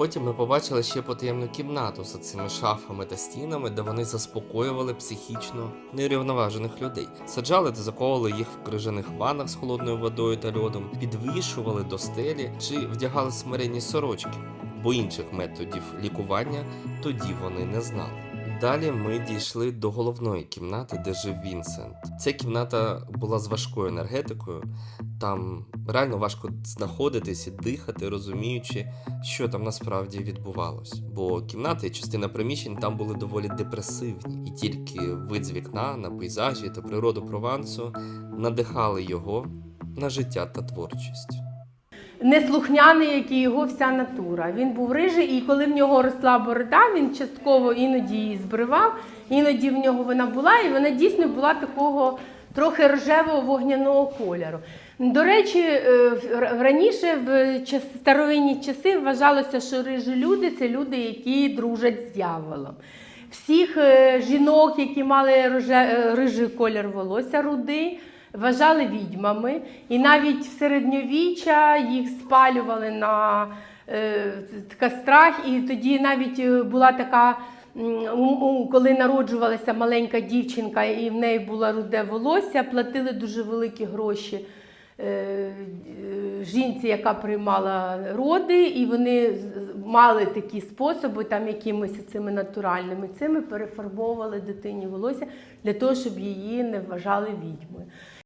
Потім ми побачили ще потаємну кімнату за цими шафами та стінами, де вони заспокоювали психічно нерівноважених людей. Саджали та заковували їх в крижаних ваннах з холодною водою та льодом, підвішували до стелі чи вдягали смиренні сорочки, бо інших методів лікування тоді вони не знали. Далі ми дійшли до головної кімнати, де жив Вінсент. Ця кімната була з важкою енергетикою. Там реально важко знаходитись і дихати, розуміючи, що там насправді відбувалось. Бо кімнати і частина приміщень там були доволі депресивні, і тільки вид з вікна на пейзажі та природу Провансу надихали його на життя та творчість. неслухняний, як і його вся натура. Він був рижий, і коли в нього росла борода, він частково іноді її збривав, іноді в нього вона була, і вона дійсно була такого трохи рожевого вогняного кольору. До речі, е, раніше в старовинні часи вважалося, що рижі люди це люди, які дружать з дьяволом. Всіх е, жінок, які мали е, рижий колір волосся рудий, вважали відьмами. І навіть в середньовіччя їх спалювали на е, кострах. І тоді навіть була така, коли народжувалася маленька дівчинка, і в неї було руде волосся, платили дуже великі гроші. е, Жінці, яка приймала роди, і вони мали такі способи, там якимись цими натуральними цими перефарбовували дитині волосся для того, щоб її не вважали відьмою.